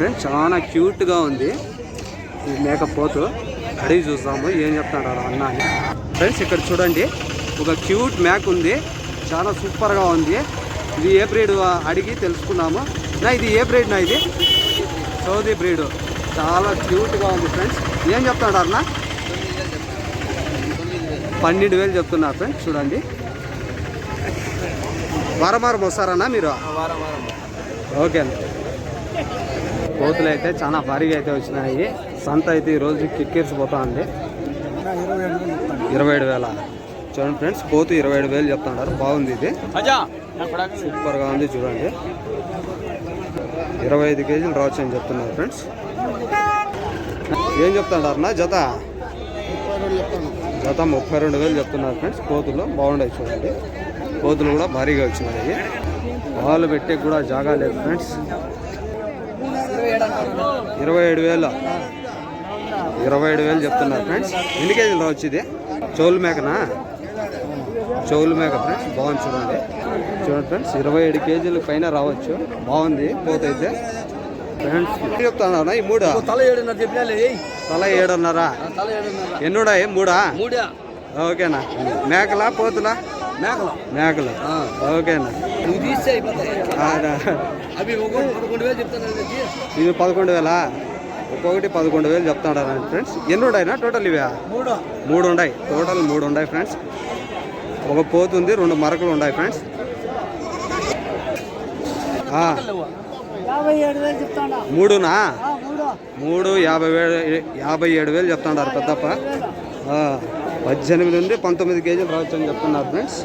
Friends చాలా క్యూట్గా ఉంది. ఈ మేకపోతు అడిగి చూస్తాము ఏం చెప్తున్నాడు అన్న అని. ఫ్రెండ్స్ ఇక్కడ చూడండి ఒక క్యూట్ మేక ఉంది. చాలా సూపర్గా ఉంది. ఇది ఏ బ్రీడ్ అడిగి తెలుసుకున్నాము నా ఇది ఏ బ్రీడ్ నా ఇది? సౌదీ బ్రీడ్ చాలా క్యూట్గా ఉంది ఫ్రెండ్స్ ఏం చెప్తున్నాడు అన్న? పన్నెండు వేలు చెప్తున్నారు ఫ్రెండ్స్ చూడండి. వారం వారం వస్తారన్నా మీరు? ఓకే అండి కోతులు అయితే చాలా భారీగా అయితే వచ్చినాయి. సంత అయితే ఈరోజు కిక్కిరిసిపోతా ఉంది ఇరవై ఏడు వేల. చూడండి ఫ్రెండ్స్ కోతు ఇరవై ఏడు వేలు చెప్తున్నారు. బాగుంది ఇది. సూపర్గా ఉంది చూడండి. ఇరవై ఐదు కేజీలు రావచ్చు అని చెప్తున్నారు ఫ్రెండ్స్. ఏం చెప్తున్నారు నా జత? జత ముప్పై రెండు వేలు చెప్తున్నారు ఫ్రెండ్స్. కోతులు బాగుండాయి చూడండి. కోతులు కూడా భారీగా వచ్చినాయి. పాలు పెట్టే కూడా జాగా లేదు ఫ్రెండ్స్. ఇరవై ఏడు వేలు. ఇరవై ఏడు వేలు చెప్తున్నారు ఫ్రెండ్స్. ఎన్ని కేజీలు రావచ్చు ఇది? చౌలు మేకనా? చౌలు మేక ఫ్రెండ్స్ బాగుంది చూడండి. చూడండి ఫ్రెండ్స్ ఇరవై ఏడు కేజీల పైన రావచ్చు. బాగుంది పోతైతే. ఫ్రెండ్స్ ఎన్ని చెప్తున్నా ఈ మూడు? తల ఏడున్నర తల ఏడున్నర. ఎన్నుడాయి మూడా? మూడా. ఓకేనా. మేకలా పోతులా? మేకలు. మేకలు. ఓకేనా. నువ్వు తీస్తే. అవి పదకొండు వేలు చెప్తాను ఇవి పదకొండు వేలా? ఒక్కొక్కటి పదకొండు వేలు చెప్తాడు ఫ్రెండ్స్? ఎన్ని ఉన్నాయినా టోటల్ ఇవే? మూడు. మూడు ఉన్నాయి టోటల్ మూడు ఉన్నాయి ఫ్రెండ్స్. ఒక పోతుంది రెండు మరకలు ఉన్నాయి ఫ్రెండ్స్. మూడునా? మూడు. మూడు యాభై వేలు యాభై ఏడు వేలు చెప్తాడారు పెద్దప్ప? ఆ, పద్దెనిమిది నుండి పంతొమ్మిది కేజీలు రావచ్చు అని చెప్తున్నారు ఫ్రెండ్స్.